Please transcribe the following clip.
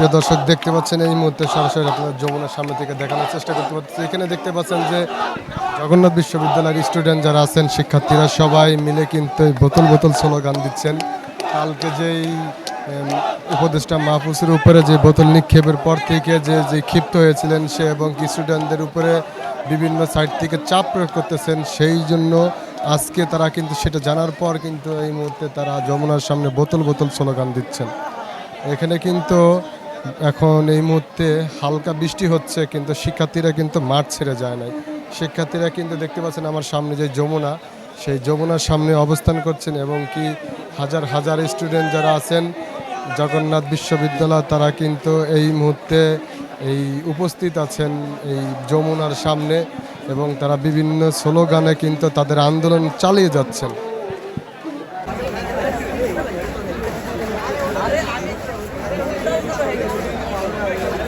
প্রিয় দর্শক, দেখতে পাচ্ছেন এই মুহূর্তে সরাসরি আপনার যমুনার সামনে থেকে দেখানোর চেষ্টা করতে পারছি এখানে দেখতে পাচ্ছেন যে জগন্নাথ বিশ্ববিদ্যালয়ের স্টুডেন্ট যারা আছেন, শিক্ষার্থীরা সবাই মিলে কিন্তু বোতল বোতল স্লোগান দিচ্ছেন। কালকে যেই উপদেষ্টা মাহফুজের উপরে যে বোতল নিক্ষেপের পর থেকে যে যে ক্ষিপ্ত হয়েছিলেন সে এবং স্টুডেন্টদের উপরে বিভিন্ন সাইড থেকে চাপ প্রয়োগ করতেছেন, সেই জন্য আজকে তারা কিন্তু সেটা জানার পর কিন্তু এই মুহূর্তে তারা যমুনার সামনে বোতল বোতল স্লোগান দিচ্ছেন। এখানে কিন্তু এখন এই মুহূর্তে হালকা বৃষ্টি হচ্ছে, কিন্তু শিক্ষার্থীরা কিন্তু মাঠ ছেড়ে যায় নাই। শিক্ষার্থীরা কিন্তু দেখতে পাচ্ছেন আমার সামনে যে যমুনা, সেই যমুনার সামনে অবস্থান করছেন এবং কি হাজার হাজার স্টুডেন্ট যারা আছেন, জগন্নাথ বিশ্ববিদ্যালয়, তারা কিন্তু এই মুহূর্তে এই উপস্থিত আছেন এই যমুনার সামনে এবং তারা বিভিন্ন স্লোগানে কিন্তু তাদের আন্দোলন চালিয়ে যাচ্ছেন। আরে